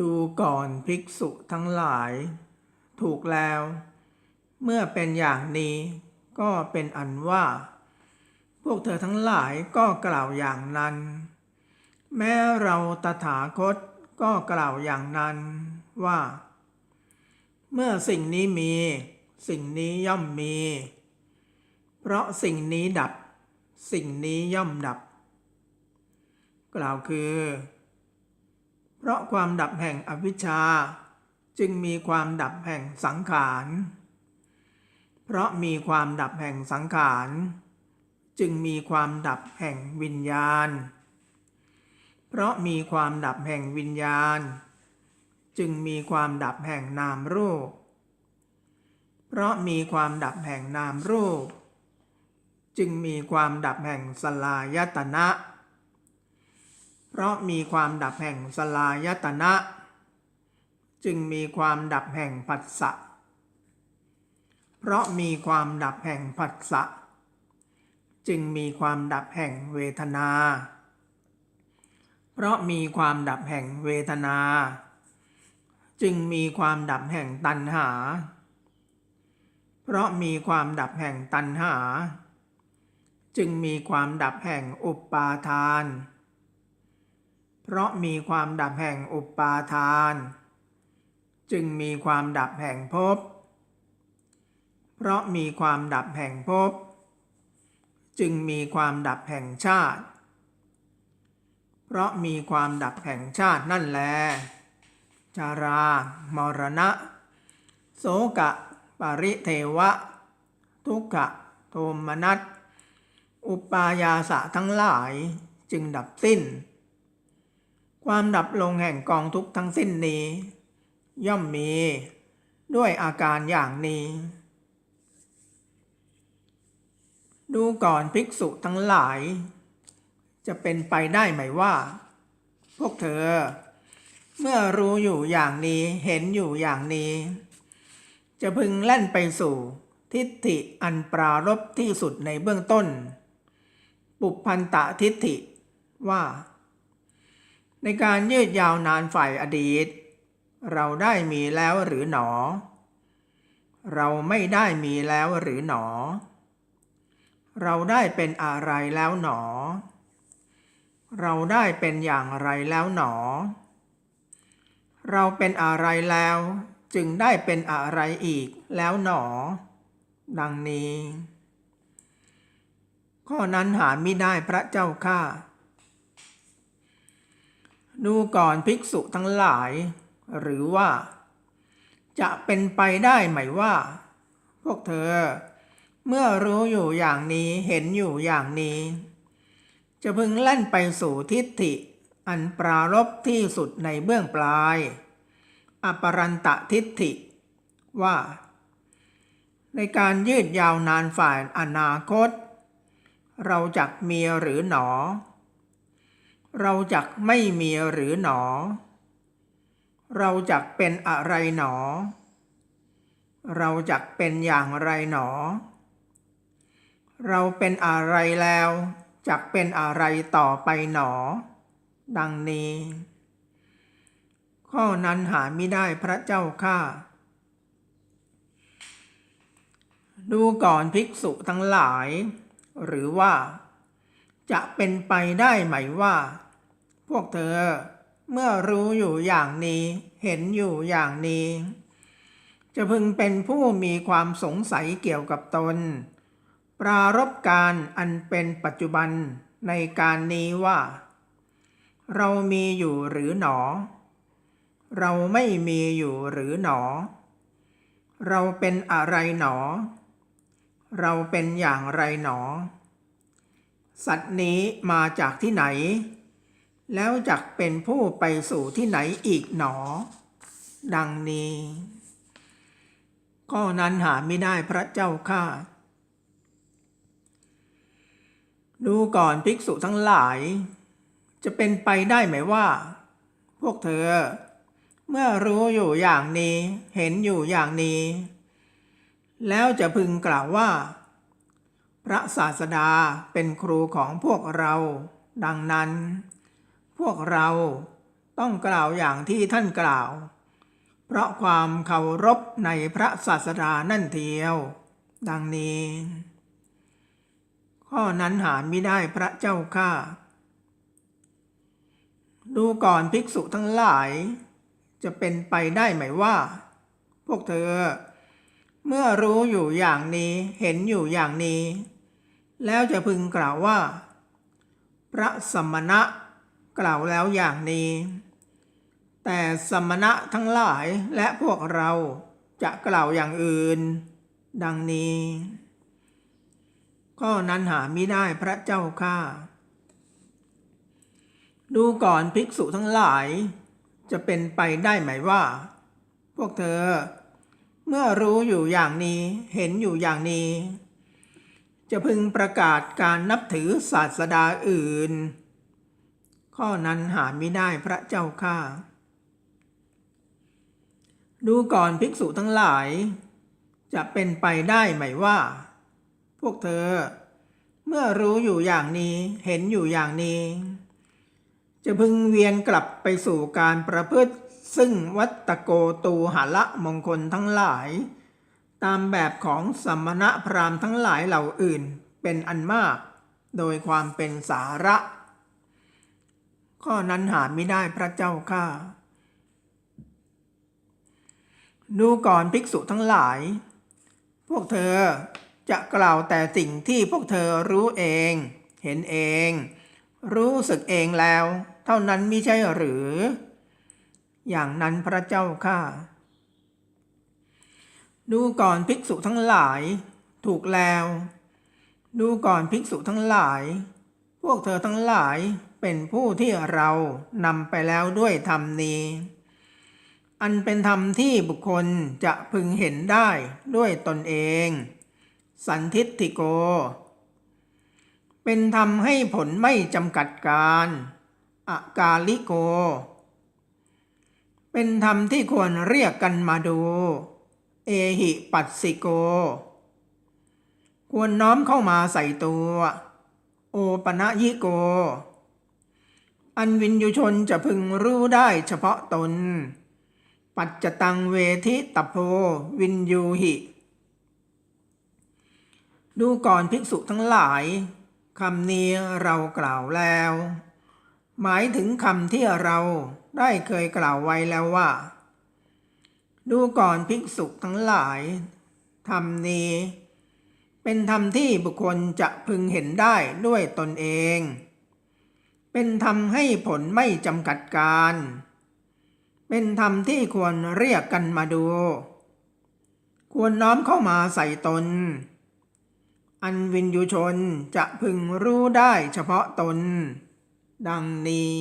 ดูก่อนภิกษุทั้งหลาย ถูกแล้ว เมื่อเป็นอย่างนี้ก็เป็นอันว่า พวกเธอทั้งหลายก็กล่าวอย่างนั้น แม้เราตถาคตก็กล่าวอย่างนั้นว่า เมื่อสิ่งนี้มี สิ่งนี้ย่อมมี เพราะสิ่งนี้ดับ สิ่งนี้ย่อมดับ กล่าวคือ เพราะความดับแห่งอวิชชา จึงมีความดับแห่งสังขาร เพราะมีความดับแห่งสังขาร จึงมีความดับแห่งวิญญาณ เพราะมีความดับแห่งวิญญาณ จึงมีความดับแห่งนามรูป เพราะมีความดับแห่งนามรูป จึงมีความดับแห่งสลายตนะ เพราะมีความดับแห่งสลายตนะ จึงมีความดับแห่งผัสสะ เพราะมีความดับแห่งผัสสะ จึงมีความดับแห่งเวทนา เพราะมีความดับแห่งเวทนา จึงมีความดับแห่งตัณหา เพราะมีความดับแห่งตัณหา จึงมีความดับแห่งอุปาทานเพราะมีความดับแห่งอุปาทาน จึงมีความดับแห่งภพ เพราะมีความดับแห่งภพ จึงมีความดับแห่งชาติ เพราะมีความดับแห่งชาตินั่นแลชารามรณะ โสกะ ปริเทวะ ทุกขะ โทมนัส อุปายาสะทั้งหลายจึงดับสิ้น ความดับลงแห่งกองทุกข์ทั้งสิ้นนี้ ย่อมมี ด้วยอาการอย่างนี้ ดูก่อนภิกษุทั้งหลาย จะเป็นไปได้ไหมว่า พวกเธอ เมื่อรู้อยู่อย่างนี้เห็นอยู่อย่างนี้ จะพึงแล่นไปสู่ทิฏฐิอันปรารบที่สุดในเบื้องต้น ปุพพันตะทิฏฐิว่า ในการยืดยาวนานฝ่ายอดีต เราได้มีแล้วหรือหนอ เราไม่ได้มีแล้วหรือหนอ เราได้เป็นอะไรแล้วหนอ เราได้เป็นอย่างไรแล้วหนอ เราเป็นอะไรแล้วจึงได้เป็นอะไรอีกแล้วหนอ ดังนี้ ข้อนั้นหาไม่ได้พระเจ้าข้า ดูก่อนภิกษุทั้งหลาย หรือว่า จะเป็นไปได้ไหมว่า พวกเธอ เมื่อรู้อยู่อย่างนี้เห็นอยู่อย่างนี้ จะพึงแล่นไปสู่ทิฏฐิ อันปรารบที่สุดในเบื้องปลาย อปรันตะทิฏฐิ ว่า ในการยืดยาวนานฝ่ายอนาคต เราจักมีหรือหนอ เราจักไม่มีหรือหนอ เราจักเป็นอะไรหนอ เราจักเป็นอย่างไรหนอ เราเป็นอะไรแล้วจักเป็นอะไรต่อไปหนอ ดังนี้ ข้อนั้นหาไม่ได้พระเจ้าข้าดูก่อนภิกษุทั้งหลาย หรือว่า จะเป็นไปได้ไหมว่า พวกเธอเมื่อรู้อยู่อย่างนี้เห็นอยู่อย่างนี้ จะพึงเป็นผู้มีความสงสัยเกี่ยวกับตน ปรารบการอันเป็นปัจจุบันในการนี้ว่า เรามีอยู่หรือหนอ เราไม่มีอยู่หรือหนอ เราเป็นอะไรหนอ เราเป็นอย่างไรหนอ สัตว์นี้มาจากที่ไหน แล้วจักเป็นผู้ไปสู่ที่ไหนอีกหนอ ดังนี้ข้อนั้นหาไม่ได้พระเจ้าข้าดูก่อนภิกษุทั้งหลาย จะเป็นไปได้ไหมว่า พวกเธอ เมื่อรู้อยู่อย่างนี้ เห็นอยู่อย่างนี้ แล้วจะพึงกล่าวว่า พระศาสดาเป็นครูของพวกเรา ดังนั้น พวกเราต้องกล่าวอย่างที่ท่านกล่าว เพราะความเคารพในพระศาสดานั่นเทียว ดังนี้ ข้อนั้นหาไม่ได้พระเจ้าข้าดูก่อนภิกษุทั้งหลาย จะเป็นไปได้ไหมว่า พวกเธอ เมื่อรู้อยู่อย่างนี้เห็นอยู่อย่างนี้ แล้วจะพึงกล่าวว่า พระสมณะกล่าวแล้วอย่างนี้ แต่สมณะทั้งหลายและพวกเราจะกล่าวอย่างอื่น ดังนี้ข้อนั้นหาไม่ได้พระเจ้าข้าดูก่อนภิกษุทั้งหลาย จะเป็นไปได้ไหมว่า พวกเธอ เมื่อรู้อยู่อย่างนี้เห็นอยู่อย่างนี้ จะพึงประกาศการนับถือศาสดาอื่น ข้อนั้นหาไม่ได้พระเจ้าข้าดูก่อนภิกษุทั้งหลาย จะเป็นไปได้ไหมว่า พวกเธอ เมื่อรู้อยู่อย่างนี้เห็นอยู่อย่างนี้ จะพึงเวียนกลับไปสู่การประพฤติซึ่งวัตโกตูหละมงคลทั้งหลาย ตามแบบของสมณะพราหมณ์ทั้งหลายเหล่าอื่นเป็นอันมาก โดยความเป็นสาระ ข้อนั้นหาไม่ได้พระเจ้าข้าดูก่อนภิกษุทั้งหลาย พวกเธอจะกล่าวแต่สิ่งที่พวกเธอรู้เอง เห็นเอง รู้สึกเองแล้ว เท่านั้นไมิใช่หรือ อย่างนั้นพระเจ้าข้า ดูก่อนภิกษุทั้งหลาย ถูกแล้ว ดูก่อนภิกษุทั้งหลาย พวกเธอทั้งหลายเป็นผู้ที่เรานำไปแล้วด้วยธรรมนี้ อันเป็นธรรมที่บุคคลจะพึงเห็นได้ด้วยตนเอง สันทิฏฐิโก เป็นธรรมให้ผลไม่จำกัดการอากาลิโก เป็นธรรมที่ควรเรียกกันมาดู เอหิปัสสิโก ควรน้อมเข้ามาใส่ตัว โอปะนะยิโก อันวินยูชนจะพึงรู้ได้เฉพาะตน ปัจจตังเวทิตโพวินยูหิ ดูก่อนภิกษุทั้งหลายคำนี้เรากล่าวแล้ว หมายถึงคำที่เราได้เคยกล่าวไว้แล้วว่า ดูก่อนภิกษุทั้งหลายธรรมนี้ เป็นธรรมที่บุคคลจะพึงเห็นได้ด้วยตนเอง เป็นธรรมให้ผลไม่จำกัดการ เป็นธรรมที่ควรเรียกกันมาดู ควรน้อมเข้ามาใส่ตน อันวินยูชนจะพึงรู้ได้เฉพาะตน ดังนี้